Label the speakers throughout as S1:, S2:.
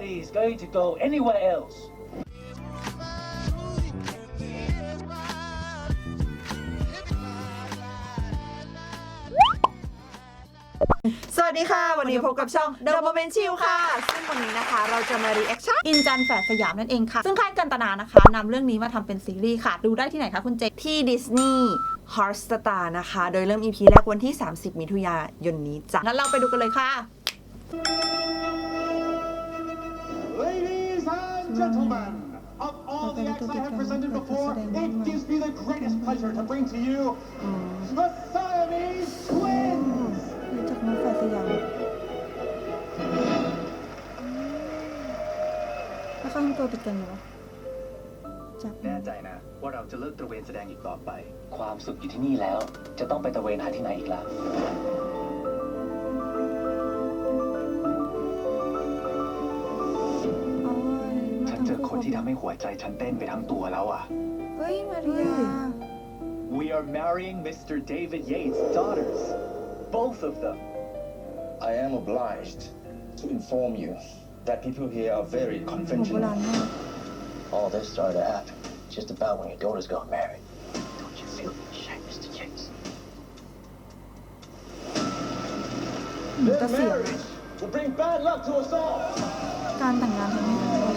S1: Nobody's going to go anywhere else.
S2: สวัสดีค่ะ วันนี้พบกับช่อง The Moment Chill ค่ะ ซึ่งวันนี้นะคะ เราจะมา reaction
S3: อินจันแฝดสยามนั่นเองค่ะ ซึ่งค่ายกันตนานะคะนำเรื่องนี้มาทำเป็นซีรีส์ค่ะ ดูได้ที่ไหนคะคุณเจ
S2: ที่ Disney Hotstar นะคะ โดยเริ่ม EP แรกวันที่ 30 มิถุนายนนี้จ้ะ
S3: งั้นเราไปดูกันเลยค่ะ
S4: Ladies and gentlemen, of all the acts I have presented before, it gives me the greatest pleasure to bring to you the Siamese Twins!
S3: รู้จักน้องแฝดสยามแล้วเขาทำตัวติดกันเหรอจับ
S1: แน่ใจนะ ว่าเราจะเลิกตระเวนแสดงอีกต่อไป ความสุขอยู่ที่นี่แล้ว จะต้องไปตระเวนหาที่ไหนอีกล่ะ
S3: ทั้ง
S1: เจอคนที่ทำให้หัวใจฉันเต้นไปทั้งตัวแล้วอะ
S3: เฮ้ย มาริยา
S1: We are marrying Mr. David Yates' daughters. Both of them.
S5: I am obliged to inform you that people here are very
S3: หัวโบ
S5: conventional.
S3: ราณมาก
S6: All this started after, just about when your daughters got married. Don't you feel the shame, Mr. Yates?
S3: หนูจะ
S4: Their
S3: เสียง
S4: marriage will bring bad luck to us all!
S3: การแต่งงานทำให้เรา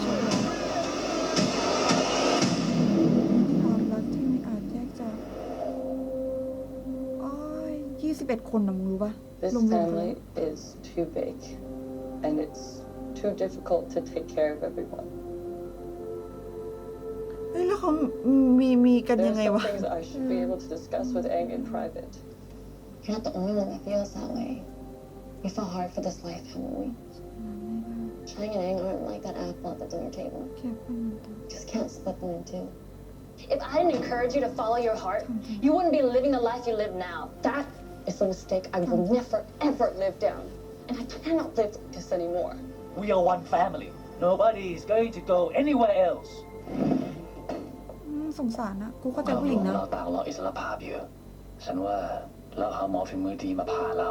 S3: ดคนนะมึงรู้ปะ
S7: This
S3: รวมๆกัน
S7: family is too big, and it's too difficult to take care of everyone.
S2: เฮ้ย แล้วเขามีมีกัน
S7: There
S2: ยั
S7: are
S2: งไง
S7: some
S2: วะ
S7: things I should be able to discuss with Aang in private.
S8: You're not the only one that feels that way. We fought hard for this life, haven't we? Chang and Aang aren't like that apple at the dinner table.
S3: แค่เพื่อนมันตาย
S8: Just can't split them in two.
S9: If I didn't encourage you to follow your heart, you wouldn't be living the life you live now. That
S8: It's a mistake I will never,
S9: ever live down. And I cannot live like this anymore.
S1: We are one family. Nobody's going to go anywhere else.
S3: อืมสงสารนะกูเข้าใจ
S6: เรา
S3: ผู้หญิงนะ
S6: เราต่างรออิสรภาพอยู่ฉันว่าเราหาหมอฝีมือดีมาผ่าเรา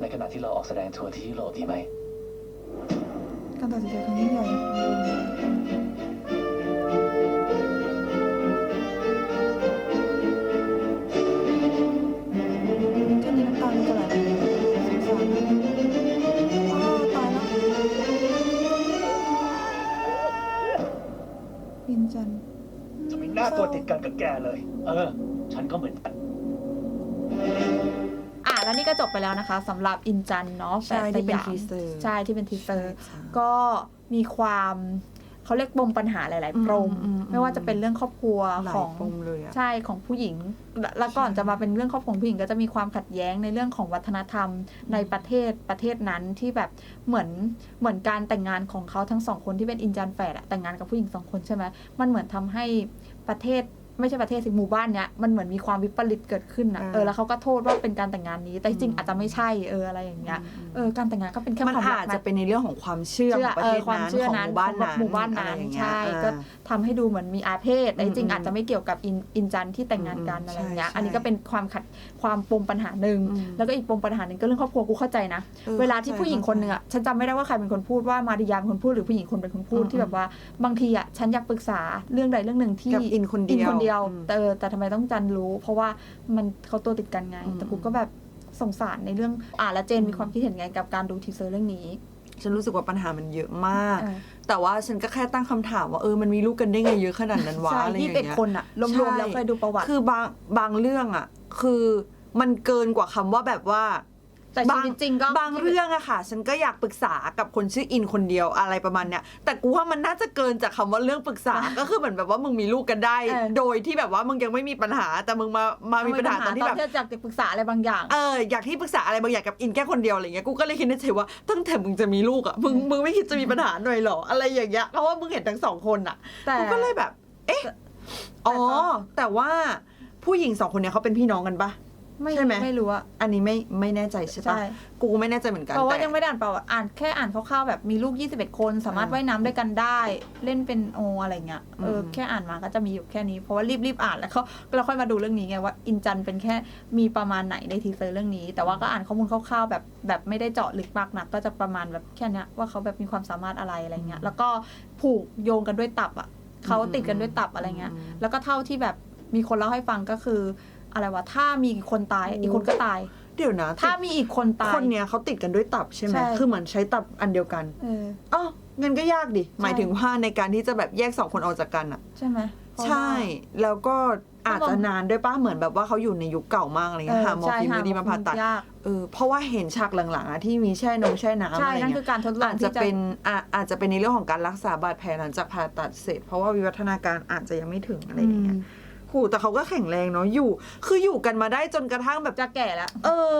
S6: ในขณะที่เราออกแสดงทัวร์ที่ยุโรปดีไหม
S3: การตัดสินใจครั้งยิ่งใหญ่ วินจันทร์
S1: จะไม่น่าตัวติดกันกับแกเลย เออ ฉันก็เหมือนกัน
S3: อะแล้วนี่ก็จบไปแล้วนะคะสำหรับอินจันเนาะ
S2: ใช่
S3: แฝด
S2: ที่เป็น
S3: สยาม
S2: teaser
S3: ใช่ที่เป็นทีเซอร์
S2: ใช่ใช่
S3: ก็มีความ เขาเรียกปมปัญหาหลาย ๆปม
S2: อืมอืม
S3: ไม่ว่าจะเป็นเรื่องครอบครัว
S2: หลา
S3: ข
S2: ย
S3: อง
S2: ปมเลยอะ
S3: ใช่ของผู้หญิงและแล้วก่อนจะมาเป็นเรื่องครอบครัวของผู้หญิงก็จะมีความขัดแย้งในเรื่องของวัฒนธรรมในประเทศประเทศนั้นที่แบบเหมือนเหมือนการแต่งงานของเขาทั้งสองคนที่เป็นอินจันแฝดอะแต่งงานกับผู้หญิงสองคนใช่ไหมมันเหมือนทำให้ประเทศ ไม่ใช่ประเทศสิหมู่บ้านเนี้ยมันเหมือนมีความวิปริตเกิดขึ้นอะ
S2: อ่า
S3: เออแล้วเขาก็โทษว่าเป็นการแต่งงานนี้ แต่จริง
S2: อืม
S3: ๆอาจจะไม่ใช่เอออะไรอย่างเงี้ยเออการแต่งงานก็เป็นแค่
S2: มัน
S3: ความรั
S2: อากจ
S3: นะ
S2: จะเป็นในเรื่องของความเชื่อ
S3: เชื่
S2: ข
S3: อ
S2: องประ
S3: เอ
S2: เท
S3: อ
S2: ศ
S3: ความ
S2: นั้น
S3: เชื่อ
S2: ของ
S3: นั้น
S2: หมู่บ้าน
S3: ของ
S2: นั้น
S3: หมู่บ้าน
S2: อะไร
S3: นั้น
S2: อย่างเงี้ย
S3: ใช่
S2: อ่า
S3: ก็ทำให้ดูเหมือนมีอาเพศแต่จริง
S2: อืม
S3: ๆอาจจะไม่เกี่ยวกับอินอินจันที่แต่งงานกัน
S2: อืม
S3: อะไรอย่างเงี้ย
S2: ใช่
S3: อันนี้ก็เป็นความขัดความปมปัญหาหนึ่ง
S2: อืม
S3: แล้วก็อีกปมปัญหาหนึ่งก็เรื่องครอบครัวกูเข้าใจนะ
S2: เออ
S3: เวลาที่
S2: เข้าใจ
S3: ผู้หญิงคนหนึ่งอะฉันจำไม่ได้ว่าใครเป็นคนพูดว่ามาริยาเป็นคนพูดหรือผู้หญิงคนเป็นคนพูด
S2: อืม
S3: ที่แบบว่าบางทีอะฉันอยากปรึกษาเรื่องใดเรื่องหนึ่งที่
S2: กับอินคนเดียว
S3: อินคนเดียว
S2: อืม
S3: แต่เออแต่ทำไมต้องจันรู้ เพราะว่ามันเขาตัวติดกันไง
S2: อืม
S3: แต่กูก็แบบสงสารในเรื่องอ่าแล้วเจนมีความคิดเห็นไงกับการดูทีเซอร์เรื่องนี้
S2: ฉันรู้สึกว่าปัญหามันเยอะมาก
S3: เออ
S2: แต่ว่าฉันก็แค่ตั้งคำถามว่าเออมันมีลูกกันได้ไงเยอะขนาดนั้นวะ
S3: ใช่
S2: อะไรอย่าง
S3: ยี่สิบเอ็ด
S2: เงี้ย
S3: คนอะรวมๆแล้วเคยดูประวัติ
S2: คือบางบางเรื่องอะคือมันเกินกว่าคำว่าแบบว่า
S3: แต่ชีวิตจริงก็
S2: บางเรื่องอะค่ะ ฉันก็อยากปรึกษากับคนชื่ออินคนเดียวอะไรประมาณเนี้ยแต่กูว่ามันน่าจะเกินจากคำว่าเรื่องปรึกษา ก็คือเหมือนแบบว่ามึงมีลูกกันได้
S3: เออ
S2: โดยที่แบบว่ามึงยังไม่มีปัญหา แต่มึงมามามีปัญหาตอนที่แบบ
S3: ที่อยากจะปรึกษาอะไรบางอย่าง
S2: เอออยากที่ปรึกษาอะไรบางอย่างกับอินแค่คนเดียวอะไรเงี้ยกูก็เลยคิดในใจว่าตั้งแต่มึงจะมีลูกอะมึงมึงไม่คิดจะมีปัญหาหน่อยเหรออะไรอย่างเงี้ยเพราะว่ามึงเห็นทั้งสองคนอะ
S3: แต่
S2: กูก็เลยแบบ เอ๊ะอ๋อแต่ว่าผู้หญิงสองคนเนี้ยเขาเป็นพี่น้องกันปะ
S3: ไม่
S2: ใช่ไหม
S3: ไม่รู้อะ
S2: อันนี้ไม่ไม่แน่ใจใช่ปะ
S3: ใช่
S2: กูไม่แน่ใจเหมือนกัน
S3: เพราะว่า
S2: แต่
S3: ยังไม่ได้อ่านเปล่าอ่านแค่อ่านคร่าวๆแบบมีลูก 21 คนสามารถ
S2: อ่า
S3: ว่ายน้ำด้วยกันได้ เล่นเป็นโออะไรเงี้ยเอออ
S2: ม
S3: แค่อ่านมาก็จะมีอยู่แค่นี้เพราะว่ารีบๆอ่านแล้วเขาเราค่อยมาดูเรื่องนี้ไงว่าอินจันเป็นแค่มีประมาณไหนในทีเซอร์เรื่องนี้ แต่ว่าก็อ่านข้อมูลคร่าวๆแบบแบบไม่ได้เจาะลึกมากนัก ก็จะประมาณแบบแค่เนี้ยว่าเขาแบบมีความสามารถอะไรอะไรเงี้ยแล้วก็ผูกโยงกันด้วยตับอะเขาติดกันด้วยตับอะไรเงี้ย แล้วก็เท่าที่แบบมีคนเล่าให้ฟังก็คือ อะไรวะถ้ามีคนตายอีกคนก็ตาย
S2: เดี๋ยวนะ
S3: ถ้ามีอีกคนตาย
S2: คนเนี้ยเขาติดกันด้วยตับใช่ไหม
S3: ใช่
S2: คือเหมือนใช้ตับอันเดียวกัน
S3: เออ
S2: อ๋องั้นก็ยากดิ หมายถึงว่าในการที่จะแบบแยกสองคนออกจากกันอะ
S3: ใช่ไหมเพราะว่า
S2: ใช่ แล้วก็อาจ
S3: เขาบ
S2: จะ
S3: อก
S2: นานด้วยป้ะเหมือนแบบว่าเขาอยู่ในยุคเก่ามากอะไรเงี้ยหาหมอ
S3: ใช่
S2: ฟิล์มดีมาผ่าตัด
S3: ยาก
S2: เออ เพราะว่าเห็นฉากหลังๆอะที่มีแช่นมแช่น้ำ
S3: ใช่
S2: อะไร
S3: นั่น
S2: เงี้
S3: คือยการทดลอง
S2: อาจจะ
S3: ที่
S2: เป็นอาอาจจะเป็นในเรื่องของการรักษาบาดแผลหลังจากผ่าตัดเสร็จ เพราะว่าวิวัฒนาการอาจจะยังไม่ถึงอะไรอย่างเงี้ย โหแต่เขาก็แข็งแรงเนาะอยู่ คืออยู่กันมาได้จนกระทั่งแบบ
S3: จะแก่แล้ว
S2: เออ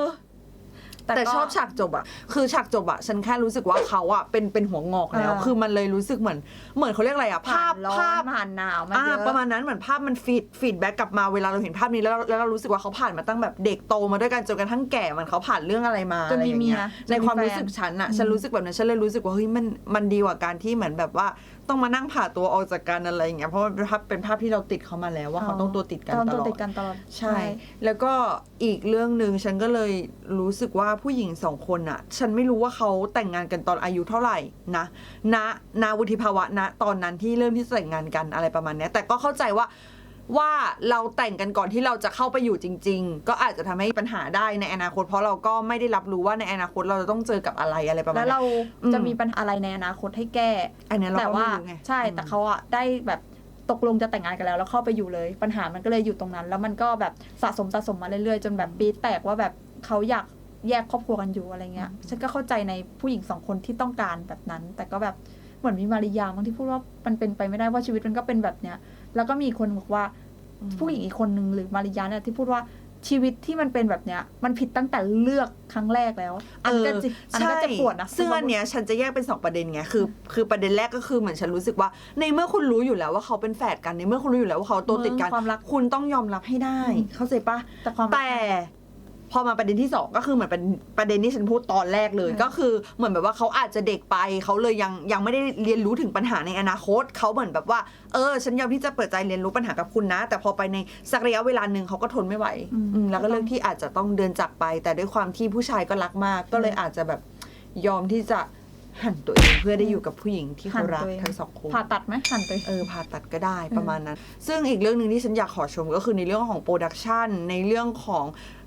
S2: แต่
S3: ก็
S2: ชอบฉากจบอะคือฉากจบอะฉันแค่รู้สึกว่าเขาอะเป็นเป็นหัวงอกแล้ว
S3: เออ
S2: คือมันเลยรู้สึกเหมือน เหมือนเขาเรียกอะไรอะ
S3: ผ่า
S2: ภาพ
S3: นร้อ
S2: ภาพ
S3: นผ่านหนาวมา
S2: อ่า
S3: เยอะ
S2: ประมาณนั้นเหมือนภาพมันฟีดฟีดแบ็กกลับมาเวลาเราเห็นภาพนี้แล้วเราแล้วเรารู้สึกว่าเขาผ่านมาตั้งแบบเด็กโตมาด้วยกันจนกระทั่งแก่มันเขาผ่านเรื่องอะไรมา
S3: จน
S2: อะไร
S3: มี
S2: อย่าง
S3: เมี
S2: เงี้
S3: ย
S2: ย
S3: จน
S2: ใน
S3: มี
S2: ความ
S3: แฟน
S2: รู้สึกฉันอะ
S3: อืม
S2: ฉันรู้สึกแบบนั้นฉันเลยรู้สึกว่าเฮ้ยมันมันดีกว่าการที่เหมือนแบบว่า ต้องมานั่งผ่าตัวออกจากกันอะไรอย่างเงี้ยเพราะมันเป็นภาพเป็นภาพที่เราติดเขามาแล้วว่าเขาต้องตัวติดกัน
S3: ต้อง
S2: ต
S3: ตัว
S2: ลอ
S3: ติด
S2: ด
S3: กันตลอด
S2: ใช่ แล้วก็อีกเรื่องหนึ่งฉันก็เลยรู้สึกว่าผู้หญิงสองคนอะฉันไม่รู้ว่าเขาแต่งงานกันตอนอายุเท่าไหร่นะณณวุฒิภาวะณตอนนั้นที่เริ่มที่จะแต่งงานกันอะไรประมาณเนี้ยแต่ก็เข้าใจว่า ว่าเราแต่งกันก่อนที่เราจะเข้าไปอยู่จริง ๆ ก็อาจจะทำให้ปัญหาได้ในอนาคต เพราะเราก็ไม่ได้รับรู้ว่าในอนาคตเราจะต้องเจอกับอะไรอะไรประมาณ
S3: แล้ว
S2: เนี้ย
S3: เรา
S2: อืม
S3: จะมีปัญหาอะไรในอนาคตให้แก้
S2: อันเนี้ยเรา
S3: แต่
S2: ก็
S3: ว่า
S2: ไม่รู้ไง
S3: ใช่แต่เขาอะได้แบบตกลงจะแต่งงานกันแล้วแล้วเข้าไปอยู่เลย ปัญหามันก็เลยอยู่ตรงนั้น แล้วมันก็แบบสะสมสะสมมาเรื่อยๆ จนแบบปีดแตกว่าแบบเขาอยากแยกครอบครัวกันอยู่อะไรเงี้ย ฉันก็เข้าใจในผู้หญิงสองคนที่ต้องการแบบนั้น แต่ก็แบบ เหมือนมีมาริยาบางที่พูดว่ามันเป็นไปไม่ได้ว่าชีวิตมันก็เป็นแบบเนี้ย แล้วก็มีอีกคนบอกว่าผู้หญิงอีกคนนึงหรือมาริยาเนี่ยที่พูดว่าชีวิตที่มันเป็นแบบเนี้ย มันผิดตั้งแต่เลือกครั้งแรกแล้ว อันก็จะอันก็จะปวดนะ
S2: ซึ่งอันเนี้ยฉันจะแยกเป็นสองประเด็นไงคือ คือประเด็นแรกก็คือเหมือนฉันรู้สึกว่า ในเมื่อคุณรู้อยู่แล้วว่าเขาเป็นแฝดกันในเมื่อคุณรู้อยู่แล้วว่าเขาตัวติดกัน
S3: ความรัก
S2: คุณต้องยอมรับให้ได้
S3: อืม
S2: เข้าใจปะ
S3: แต่ความรัก
S2: แต่ พอมาประเด็นที่สองก็คือเหมือนเป็นประเด็นที่ฉันพูดตอนแรกเลย
S3: อืม
S2: ก็คือเหมือนแบบว่าเขาอาจจะเด็กไปเขาเลยยังยังไม่ได้เรียนรู้ถึงปัญหาในอนาคตเขาเหมือนแบบว่าเออ ฉันยอมที่จะเปิดใจเรียนรู้ปัญหากับคุณนะ แต่พอไปในสักระยะเวลาหนึ่งเขาก็ทนไม่ไหว
S3: อืม
S2: อืมแล้วก็เลือกที่อาจจะต้องเดินจากไป แต่ด้วยความที่ผู้ชายก็รักมาก ก็เลยอาจจะแบบยอมที่จะ หันตัวเองเพื่อได้อยู่กับผู้หญิงที่เขารัก
S3: หันตัวเอง
S2: ทั้งสองคน
S3: ผ่าตัดไหมหันไป
S2: เออผ่าตัดก็ได้ประมาณนั้น ซึ่งอีกเรื่องหนึ่งที่ฉันอยากขอชมก็คือในเรื่องของโปรดักชันในเรื่องของ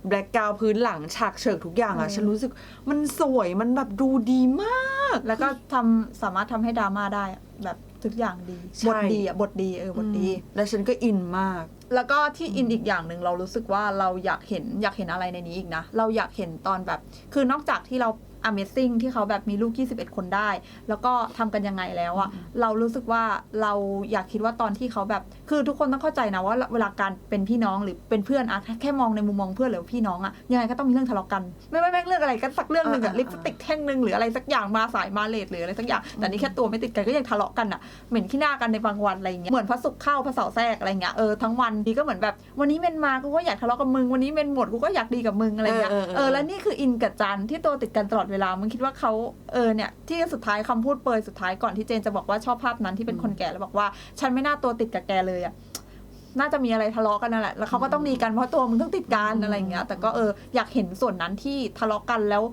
S2: แบล็กกราวพื้นหลังฉากเฉิกทุกอย่างอะ
S3: เออ
S2: ฉันรู้สึกมันสวยมันแบบดูดีมาก
S3: แล้วก็ทำสามารถทำให้ดราม่าได้อะแบบทุกอย่างดี
S2: ใช่
S3: บทดีอะบทดีเออบทดี
S2: แล้วฉันก็อินมาก
S3: แล้วก็ที่อินอีกอย่างหนึ่งเรารู้สึกว่าเราอยากเห็นอยากเห็นอะไรในนี้อีกนะ เราอยากเห็นตอนแบบ คือนอกจากที่เรา Amazing ที่เขาแบบมีลูก 21 คนได้ แล้วก็ทำกันยังไงแล้วอะเรารู้สึกว่าเราอยากคิดว่าตอนที่เขาแบบ คือทุกคนต้องเข้าใจนะว่าเวลาการเป็นพี่น้องหรือเป็นเพื่อนอะแค่มองในมุมมองเพื่อนหรือพี่น้องอะยังไงก็ต้องมีเรื่องทะเลาะกัน ไม่ไม่แม่งเรื่องอะไรกันสักเรื่องหนึ่งอะ
S2: อ่าๆๆ
S3: ลิปสติกแท่งหนึ่งหรืออะไรสักอย่างมาสายมาเลทหรืออะไรสักอย่าง แต่นี่แค่ตัวไม่ติดกันก็ยังทะเลาะกันอะเหม็นขี้หน้ากันในบางวันอะไรอย่างเงี้ย เหมือนพระศุกร์เข้าพระเสาร์แทรกอะไรเงี้ย เออทั้งวันดีก็เหมือนแบบวันนี้เมนมากูก็อยากทะเลาะกับมึงวันนี้เมนหมดกูก็อยากดีกับมึงอะไรเงี้ย
S2: เออเออเออ
S3: เออแล้วนี่คืออินกับจันที่ตัวติดกันตลอดเวลามึงคิดว่าเขาเออเนี่ยที่สุดท้ายคำพูดเปรยสุดท้ายก่อนที่เจนจะบอกว่าชอบภาพนั้นที่เป็นคนแก่แล้วบอกว่า ฉันไม่น่าตัวติดกับแกเลยอะน่าจะมีอะไรทะเลาะกันนั่นแหละแล้วเขาก็ต้องดีกันเพราะตัวมึงต้องติดกันอะไรอย่างเงี้ยแต่ก็เอออยากเห็นส่วนนั้นที่ทะเลาะกันแล้ว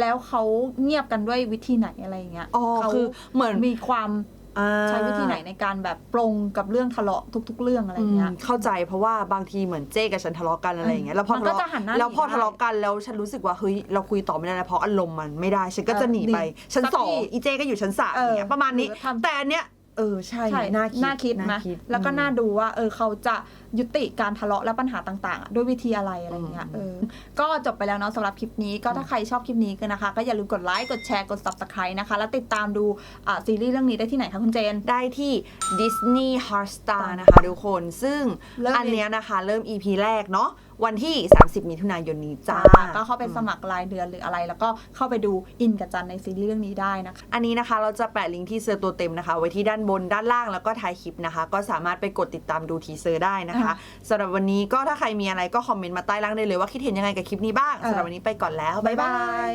S3: แล้วเขาเงียบกันด้วยวิธีไหนอะไรอย่างเงี้ย
S2: อ๋อ
S3: เขา
S2: คือเหมือน
S3: มีความ
S2: อ่า
S3: ใช้วิธีไหนในการแบบปรงกับเรื่องทะเลาะทุก ๆ เรื่องอะไรเงี้ย
S2: อืมเข้าใจเพราะว่าบางทีเหมือนเจ๊กับฉันทะเลาะกันอะไรอย่างเงี้ยแล้วพอ
S3: มันก็
S2: ทะเลาะ
S3: จะหันหน้า
S2: แล้วพอ
S3: หนีได้
S2: ทะเลาะกันแล้วฉันรู้สึกว่าเฮ้ยเราคุยต่อไม่ได้แล้วเพราะอารมณ์มันไม่ได้ฉันก็จะ
S3: เออ
S2: หนีไป
S3: หนี
S2: ชั้น
S3: สัก
S2: สอง
S3: ที
S2: อีเจ๊ก็อยู่ชั้นสาม
S3: เออ
S2: อย่างเงี้ยประมาณนี้
S3: หรือทำ
S2: แต่อันเนี้ย เออใช่
S3: ใช่
S2: น่าคิด
S3: น่าคิดไหม
S2: คิด
S3: แล้วก็
S2: อืม
S3: น่าดูว่า เออเขาจะยุติการทะเลาะและปัญหาต่างๆอะด้วยวิธีอะไรอะไรเงี้ย
S2: อืม
S3: เออก็จบไปแล้วเนาะสำหรับคลิปนี้ก็ถ้าใครชอบคลิปนี้กันนะคะ ก็อย่าลืมกดไลค์กดแชร์กด subscribe นะคะ แล้วติดตามดูอ่าซีรีส์เรื่องนี้ได้ที่ไหนคะคุณเจน
S2: ได้ที่ Disney Hotstar นะคะทุกคนซึ่ง
S3: เริ่ม
S2: อันเนี้ยนะคะ เริ่ม EP แรกเนาะวันที่ 30 มิถุนายนนี้จ้า
S3: ก็เข้าไปสมัครรายเดือนหรืออะไร แล้วก็เข้าไปดูอินกับจันในซีรีส์เรื่องนี้ได้นะคะ
S2: อันนี้นะคะเราจะแปะลิงก์ที่เซอร์ตัวเต็มนะคะ ไว้ที่ด้านบนด้านล่างแล้วก็ท้ายคลิปนะคะ ก็สามารถไปกดติดตามดูทีเซอร์ได้นะคะ
S3: อะ
S2: สำหรับวันนี้ก็ถ้าใครมีอะไรก็คอมเมนต์มาใต้ล่างได้เลยว่าคิดเห็นยังไงกับคลิปนี้บ้าง
S3: เออ
S2: สำหรับวันนี้ไปก่อนแล้ว
S3: บ๊า
S2: บ๊ายย
S3: บา
S2: บาย
S3: ย